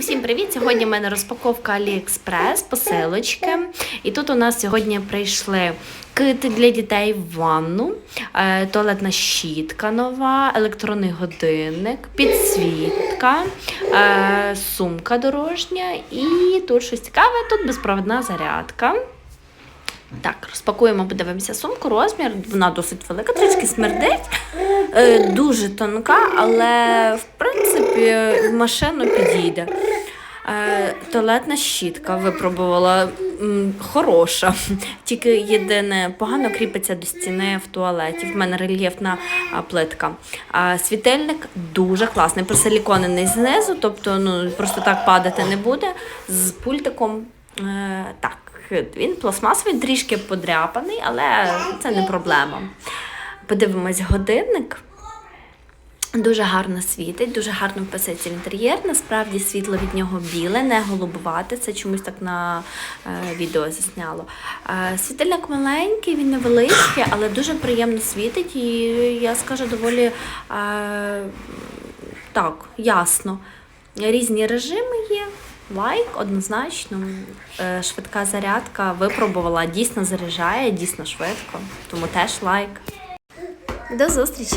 Усім привіт! Сьогодні в мене розпаковка AliExpress, посилочки. І тут у нас сьогодні прийшли кити для дітей в ванну, е, туалетна щітка нова, електронний годинник, підсвітка, е, сумка дорожня і тут щось цікаве, тут безпровідна зарядка. Так, розпакуємо, подивимося сумку. Розмір, вона досить велика, трішки смердить, е, дуже тонка, але в принципі в машину підійде. Е, туалетна щітка випробувала хороша. Тільки єдине погано кріпиться до стіни в туалеті. В мене рельєфна плитка. Світильник дуже класний, просиліконений знизу, тобто ну, просто так падати не буде. З пультиком е, так. Він пластмасовий, трішки подряпаний, але це не проблема. Подивимось годинник. Дуже гарно світить, дуже гарно вписується в інтер'єр. Насправді світло від нього біле, не голубувате. Це чомусь так на е, відео засняло. Е, світильник маленький, він невеличкий, але дуже приємно світить. І я скажу доволі е, так, ясно. Різні режими є. Лайк однозначно. Е, Швидка зарядка випробувала, дійсно заряджає, дійсно швидко. Тому теж лайк. До зустрічі!